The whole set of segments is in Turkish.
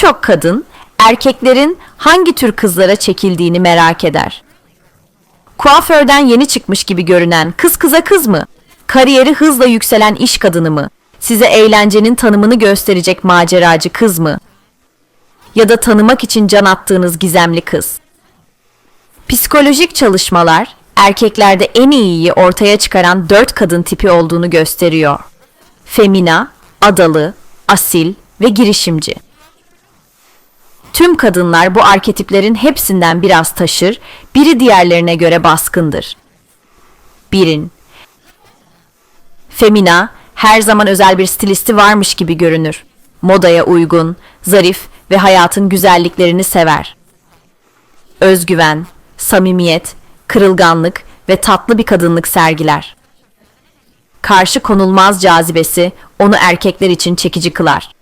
Birçok kadın erkeklerin hangi tür kızlara çekildiğini merak eder. Kuaförden yeni çıkmış gibi görünen kız kıza kız mı? Kariyeri hızla yükselen iş kadını mı? Size eğlencenin tanımını gösterecek maceracı kız mı? Ya da tanımak için can attığınız gizemli kız? Psikolojik çalışmalar erkeklerde en iyiyi ortaya çıkaran dört kadın tipi olduğunu gösteriyor. Femina, adalı, asil ve girişimci. Tüm kadınlar bu arketiplerin hepsinden biraz taşır, biri diğerlerine göre baskındır. Birin. Femina, her zaman özel bir stilisti varmış gibi görünür. Modaya uygun, zarif ve hayatın güzelliklerini sever. Özgüven, samimiyet, kırılganlık ve tatlı bir kadınlık sergiler. Karşı konulmaz cazibesi onu erkekler için çekici kılar.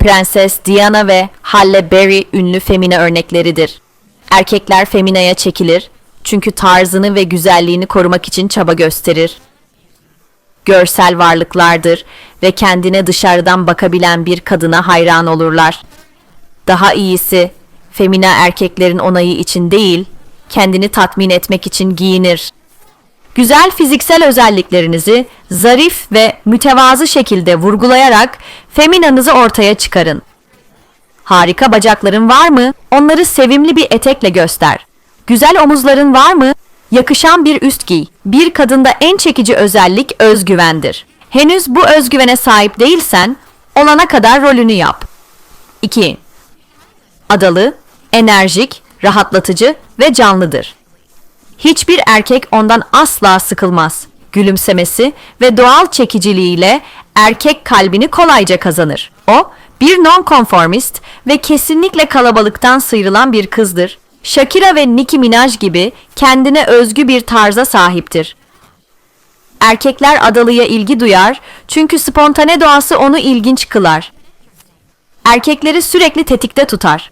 Prenses Diana ve Halle Berry ünlü Femina örnekleridir. Erkekler Femina'ya çekilir çünkü tarzını ve güzelliğini korumak için çaba gösterir. Görsel varlıklardır ve kendine dışarıdan bakabilen bir kadına hayran olurlar. Daha iyisi, Femina erkeklerin onayı için değil, kendini tatmin etmek için giyinir. Güzel fiziksel özelliklerinizi zarif ve mütevazı şekilde vurgulayarak feminanızı ortaya çıkarın. Harika bacakların var mı? Onları sevimli bir etekle göster. Güzel omuzların var mı? Yakışan bir üst giy. Bir kadında en çekici özellik özgüvendir. Henüz bu özgüvene sahip değilsen, olana kadar rolünü yap. 2. Adalı, enerjik, rahatlatıcı ve canlıdır. Hiçbir erkek ondan asla sıkılmaz. Gülümsemesi ve doğal çekiciliğiyle erkek kalbini kolayca kazanır. O, bir nonkonformist ve kesinlikle kalabalıktan sıyrılan bir kızdır. Shakira ve Nicki Minaj gibi kendine özgü bir tarza sahiptir. Erkekler adalıya ilgi duyar çünkü spontane doğası onu ilginç kılar. Erkekleri sürekli tetikte tutar.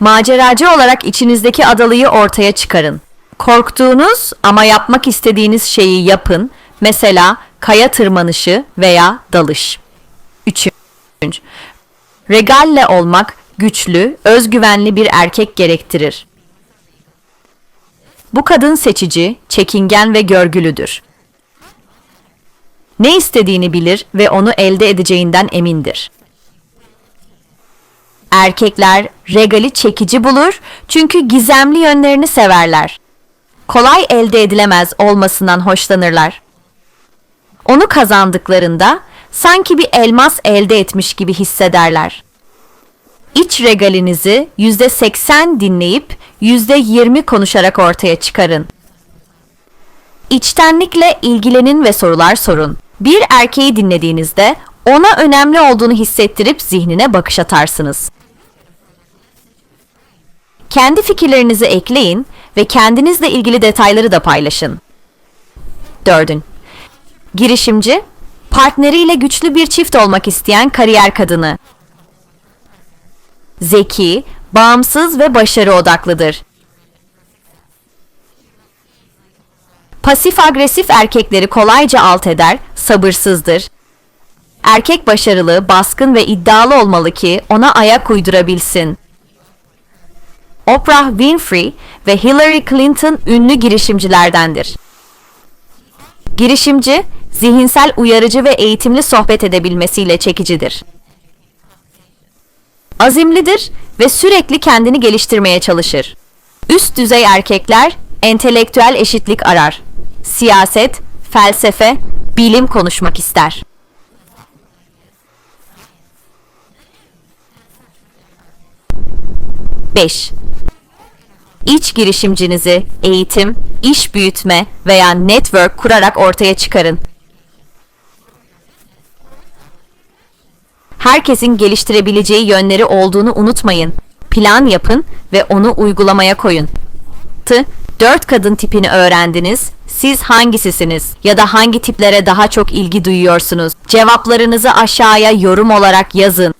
Maceracı olarak içinizdeki adalıyı ortaya çıkarın. Korktuğunuz ama yapmak istediğiniz şeyi yapın. Mesela kaya tırmanışı veya dalış. 3. Regalle olmak güçlü, özgüvenli bir erkek gerektirir. Bu kadın seçici, çekingen ve görgülüdür. Ne istediğini bilir ve onu elde edeceğinden emindir. Erkekler regali çekici bulur çünkü gizemli yönlerini severler. Kolay elde edilemez olmasından hoşlanırlar. Onu kazandıklarında sanki bir elmas elde etmiş gibi hissederler. İç regalinizi yüzde seksen dinleyip yüzde yirmi konuşarak ortaya çıkarın. İçtenlikle ilgilenin ve sorular sorun. Bir erkeği dinlediğinizde ona önemli olduğunu hissettirip zihnine bakış atarsınız. Kendi fikirlerinizi ekleyin ve kendinizle ilgili detayları da paylaşın. Dördün. Girişimci, partneriyle güçlü bir çift olmak isteyen kariyer kadını. Zeki, bağımsız ve başarı odaklıdır. Pasif agresif erkekleri kolayca alt eder, sabırsızdır. Erkek başarılı, baskın ve iddialı olmalı ki ona ayak uydurabilsin. Oprah Winfrey ve Hillary Clinton ünlü girişimcilerdendir. Girişimci, zihinsel uyarıcı ve eğitimli sohbet edebilmesiyle çekicidir. Azimlidir ve sürekli kendini geliştirmeye çalışır. Üst düzey erkekler entelektüel eşitlik arar. Siyaset, felsefe, bilim konuşmak ister. Beş. İç girişimcinizi eğitim, iş büyütme veya network kurarak ortaya çıkarın. Herkesin geliştirebileceği yönleri olduğunu unutmayın. Plan yapın ve onu uygulamaya koyun. T. Dört kadın tipini öğrendiniz. Siz hangisisiniz ya da hangi tiplere daha çok ilgi duyuyorsunuz? Cevaplarınızı aşağıya yorum olarak yazın.